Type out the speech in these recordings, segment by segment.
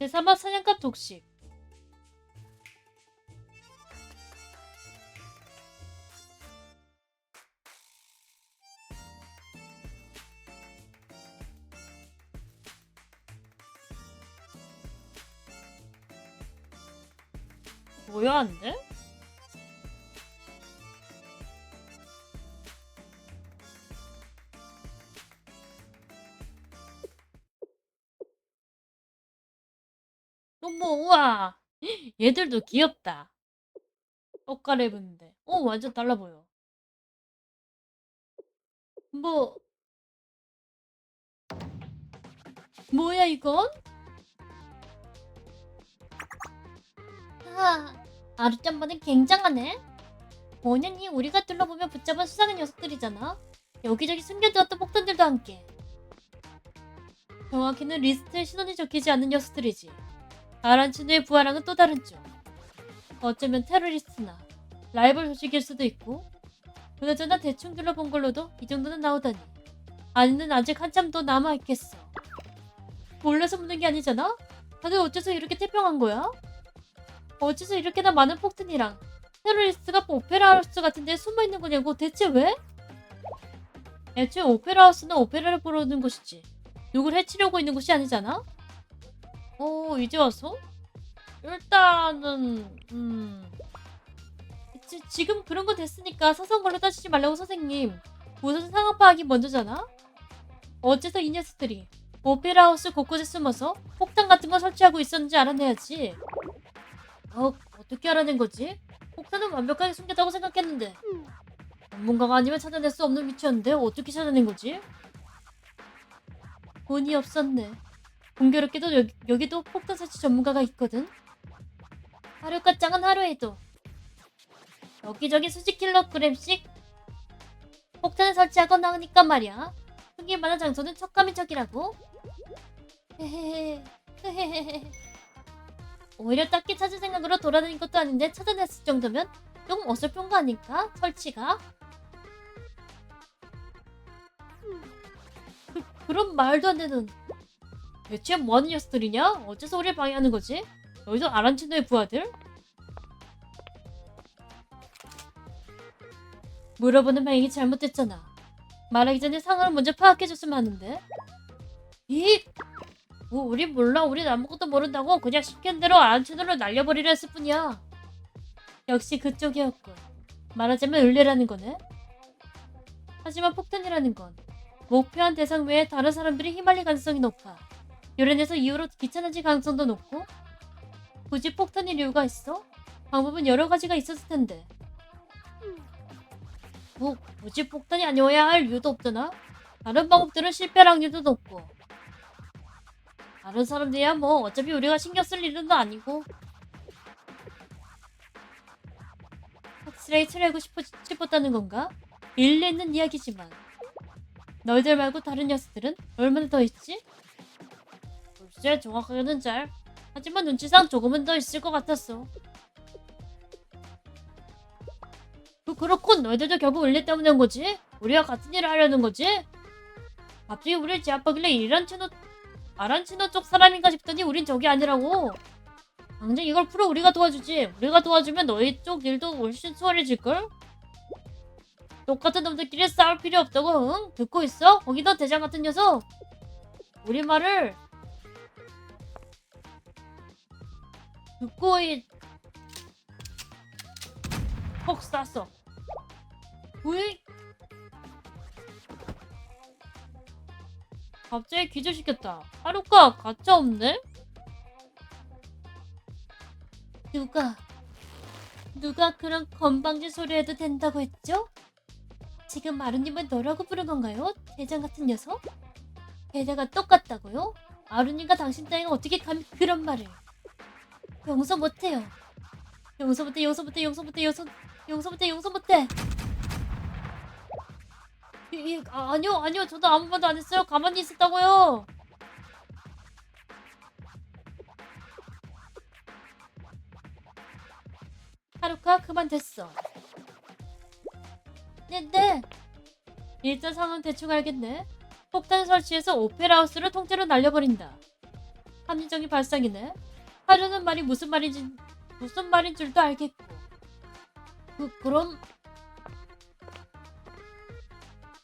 제3화 사냥감 독식 뭐야 안 돼? 어머 우와 얘들도 귀엽다 옷 갈아 입었는데 어 완전 달라 보여 뭐 뭐야 이건? 아, 아루짱바는 굉장하네. 5년이 우리가 둘러보면 붙잡은 수상한 녀석들이잖아. 여기저기 숨겨두었던 폭탄들도 함께. 정확히는 리스트에 신원이 적히지 않는 녀석들이지. 아란치누의 부하랑은 또 다른 쪽. 어쩌면 테러리스트나 라이벌 조직일 수도 있고. 그나저나 대충 둘러본 걸로도 이 정도는 나오다니. 아니는 아직 한참 더 남아있겠어. 몰라서 묻는 게 아니잖아? 다들 어째서 이렇게 태평한 거야? 어째서 이렇게나 많은 폭탄이랑 테러리스트가 오페라 하우스 같은 데 숨어 있는 거냐고 대체 왜? 애초에 오페라 하우스는 오페라를 보러 오는 곳이지 누굴 해치려고 있는 곳이 아니잖아? 어 이제 와서? 일단은 음 지, 지금 그런 거 됐으니까 사소한 걸로 따지지 말라고 선생님 우선 상황 파악이 먼저잖아? 어째서 이 녀석들이 오페라 하우스 곳곳에 숨어서 폭탄 같은 거 설치하고 있었는지 알아내야지 어, 어떻게 알아낸 거지? 폭탄은 완벽하게 숨겼다고 생각했는데 전문가가 아니면 찾아낼 수 없는 위치였는데 어떻게 찾아낸 거지? 본이 없었네. 공교롭게도 여기, 여기도 폭탄 설치 전문가가 있거든. 하루가 짱은 하루에도 여기저기 수십 킬로그램씩 폭탄을 설치하거나 하니까 말이야. 흔히 말하는 장소는 척감인 척이라고. 헤헤헤 헤 헤헤헤 오히려 딱히 찾을 생각으로 돌아다닌 것도 아닌데 찾아냈을 정도면 조금 어설픈 거 아닐까? 설치가? 그, 그런 말도 안 되는 대체 뭐하는 녀석들이냐? 어째서 우리를 방해하는 거지? 너희도 아란치노의 부하들? 물어보는 방향이 잘못됐잖아. 말하기 전에 상황을 먼저 파악해줬으면 하는데. 이! 뭐 우리 몰라. 우린 아무것도 모른다고 그냥 시킨 대로 아란치노를 날려버리려 했을 뿐이야. 역시 그쪽이었군. 말하자면 을레라는 거네. 하지만 폭탄이라는 건 목표한 대상 외에 다른 사람들이 휘말릴 가능성이 높아 요런에서 이후로 귀찮아질 가능성도 높고 굳이 폭탄일 이유가 있어? 방법은 여러 가지가 있었을 텐데 뭐 굳이 폭탄이 아니어야 할 이유도 없잖아 다른 방법들은 실패할 확률도 높고 다른 사람들이야 뭐 어차피 우리가 신경 쓸 일은 아니고 확실하게 처리하고 싶어, 싶었다는 건가? 일리 있는 이야기지만 너희들 말고 다른 녀석들은 얼마나 더 있지? 글쎄 정확하게는 잘 하지만 눈치상 조금은 더 있을 것 같았어 그, 그렇군 너희들도 결국 을리 때문에 온 거지? 우리가 같은 일을 하려는 거지? 갑자기 우리를 제압하길래 이런 채노 아란치노 쪽 사람인가 싶더니 우린 저게 아니라고. 당장 이걸 풀어 우리가 도와주지. 우리가 도와주면 너희 쪽 일도 훨씬 수월해질걸? 똑같은 놈들끼리 싸울 필요 없다고, 응? 듣고 있어? 거기다 대장 같은 녀석. 우리 말을 있... 퍽 쐈어. 우익! 갑자기 기절시켰다. 하루가 가짜 없네? 누가 누가 그런 건방진 소리 해도 된다고 했죠? 지금 마루님은 너라고 부른 건가요? 대장 같은 녀석? 게다가 똑같다고요? 아루님과 당신 따위가 어떻게 감히 그런 말을 용서 못해요. 용서 못해 용서 못해 용서 못해 용서 용서 못해 용서 못해. 이, 이, 아, 아니요 아니요. 저도 아무 말도 안 했어요. 가만히 있었다고요. 하루카 그만 됐어. 네네. 일단 상황 대충 알겠네. 폭탄 설치해서 오페라 하우스를 통째로 날려버린다. 합리적인 발상이네. 하려는 말이 무슨 말인지 무슨 말인 줄도 알겠고. 그 그럼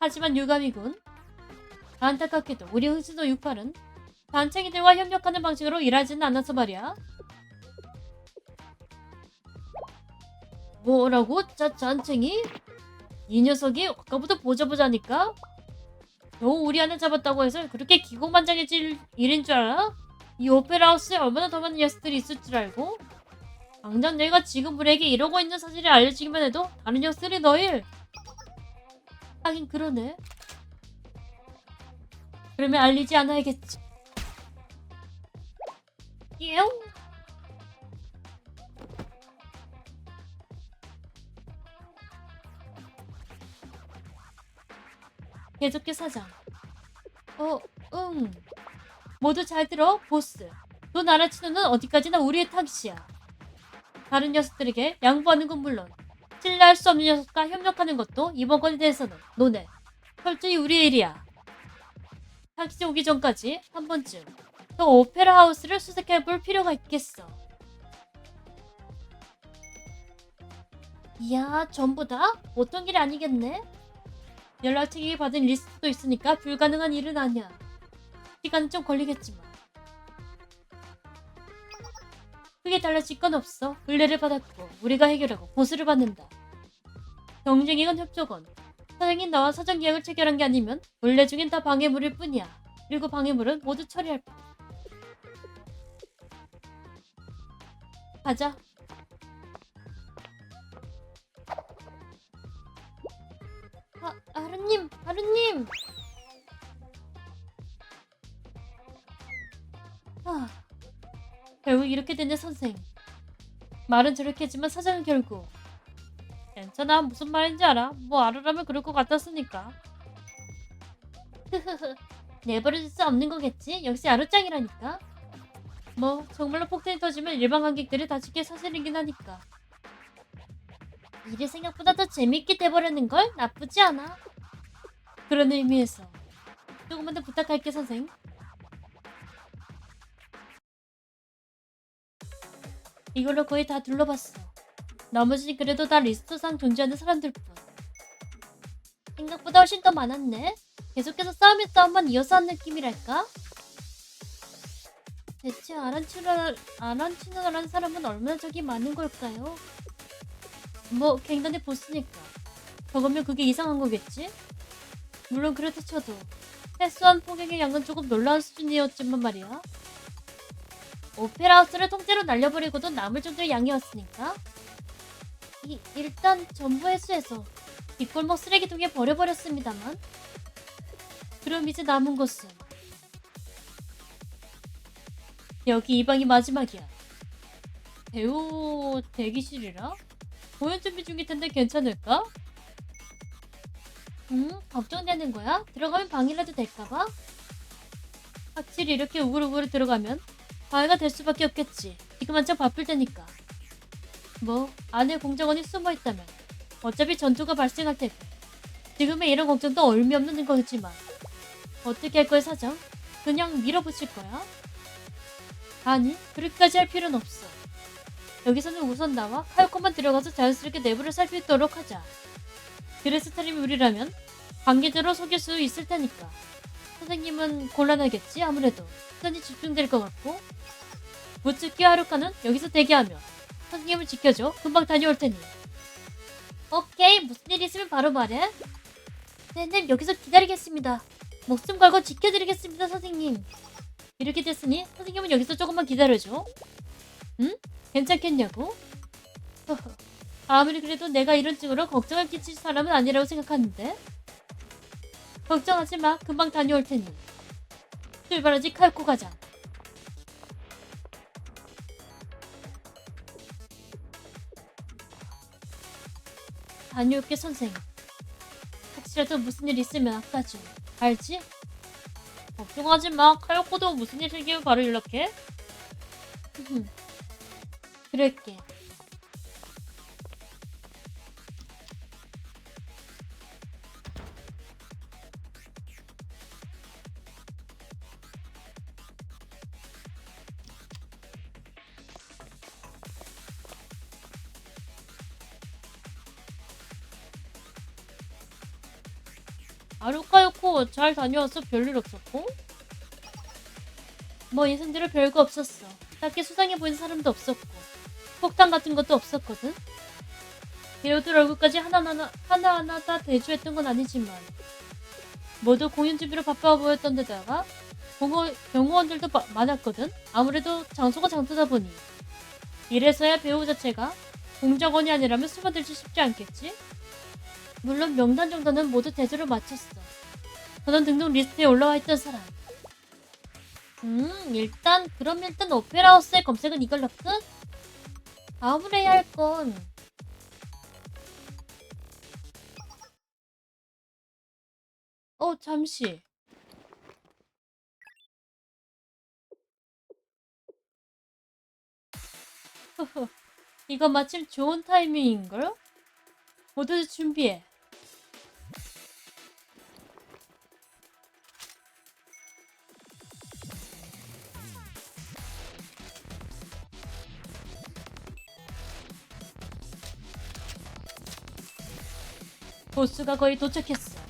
하지만 유감이군. 안타깝게도 우리 흥신소 68은 단챙이들과 협력하는 방식으로 일하지는 않아서 말이야. 뭐라고? 자, 잔챙이? 이 녀석이 아까부터 보자보자니까? 겨우 우리 안에 잡았다고 해서 그렇게 기고만장해질 일인 줄 알아? 이 오페라 하우스에 얼마나 더 많은 녀석들이 있을 줄 알고? 당장 내가 지금 우리에게 이러고 있는 사실이 알려지기만 해도 다른 녀석들이 너일. 하긴 그러네. 그러면 알리지 않아야겠지. 예옹! 계속해 사장 어, 응. 모두 잘 들어, 보스. 돈 알아치는 건 어디까지나 우리의 탓이야. 다른 녀석들에게 양보하는 건 물론 신뢰할 수 없는 녀석과 협력하는 것도 이번 건에 대해서는 논해. 철저히 우리의 일이야. 타기지 오기 전까지 한 번쯤 더 오페라 하우스를 수색해 볼 필요가 있겠어. 이야, 전부 다? 보통 일이 아니겠네? 연락책이 받은 리스트도 있으니까 불가능한 일은 아니야. 시간은 좀 걸리겠지만. 크게 달라질 건 없어. 의뢰를 받았고 우리가 해결하고 보수를 받는다. 경쟁이건 협조건 사장이 나와 사전 계약을 체결한 게 아니면 원래 중엔 다 방해물일 뿐이야. 그리고 방해물은 모두 처리할 뿐. 가자. 이렇게 됐네 선생. 말은 저렇게 했지만 사장은 결국 괜찮아 무슨 말인지 알아. 뭐 알으라면 그럴 것 같았으니까. 흐흐흐 내버려둘 수 없는 거겠지. 역시 아루짱이라니까. 뭐 정말로 폭탄이 터지면 일반 관객들이 다칠 게 사실이긴 하니까. 일이 생각보다 더 재밌게 돼버리는 걸 나쁘지 않아. 그런 의미에서 조금만 더 부탁할게 선생. 이걸로 거의 다 둘러봤어. 나머지는 그래도 다 리스트상 존재하는 사람들 뿐. 생각보다 훨씬 더 많았네. 계속해서 싸움에 싸움만 이어서 한 느낌이랄까? 대체 아란치노라는 사람은 얼마나 적이 많은 걸까요? 뭐 갱단의 보스니까 저거면 그게 이상한 거겠지? 물론 그렇다 쳐도 패스한 폭행의 양은 조금 놀라운 수준이었지만 말이야 오페라 하우스를 통째로 날려버리고도 남을 정도의 양이었으니까 이, 일단 전부 회수해서 뒷골목 쓰레기통에 버려버렸습니다만 그럼 이제 남은 것은 여기 이 방이 마지막이야 배우 대기실이라? 공연 준비 중일 텐데 괜찮을까? 응? 걱정되는 거야? 들어가면 방이라도 될까봐? 확실히 이렇게 우글우글 들어가면 방해가 될 수밖에 없겠지. 지금 한창 바쁠 테니까. 뭐 안에 공작원이 숨어 있다면 어차피 전투가 발생할 테고 지금의 이런 걱정도 얼미 없는 거지만 어떻게 할 거야 사장? 그냥 밀어붙일 거야? 아니 그렇게까지 할 필요는 없어. 여기서는 우선 나와 카요코만 들어가서 자연스럽게 내부를 살피도록 하자. 그래 스타림이 우리라면 관계대로 속일 수 있을 테니까. 선생님은 곤란하겠지 아무래도. 시간이 집중될 것 같고. 무츠키 하루카는 여기서 대기하며 선생님을 지켜줘. 금방 다녀올 테니. 오케이 무슨 일 있으면 바로 말해. 네네 여기서 기다리겠습니다. 목숨 걸고 지켜드리겠습니다 선생님. 이렇게 됐으니 선생님은 여기서 조금만 기다려줘. 응? 괜찮겠냐고? 아무리 그래도 내가 이런 쪽으로 걱정을 끼칠 사람은 아니라고 생각하는데 걱정하지 마. 금방 다녀올 테니. 출발하지. 칼고 가자. 다녀올게 선생 혹시라도 무슨 일 있으면 아까죠 알지? 걱정하지 마. 칼코도 무슨 일 생기면 바로 연락해. 그럴게 아루카였고 잘 다녀와서 별일 없었고 뭐 예상대로 별거 없었어. 딱히 수상해 보이는 사람도 없었고 폭탄 같은 것도 없었거든. 배우들 얼굴까지 하나하나 하나하나 다 대주했던 건 아니지만 모두 공연 준비로 바빠 보였던 데다가 공원, 경호원들도 마- 많았거든. 아무래도 장소가 장소다 보니 이래서야 배우 자체가 공작원이 아니라면 숨어들지 쉽지 않겠지? 물론 명단 정도는 모두 대조를 마쳤어. 저는 등등 리스트에 올라와 있던 사람. 음, 일단 그럼 일단 오페라 하우스의 검색은 이걸로 끝? 다음으로 해야 할 건 어, 잠시. 이거 마침 좋은 타이밍인걸? 모두 준비해. 보스가 거의 도착했어.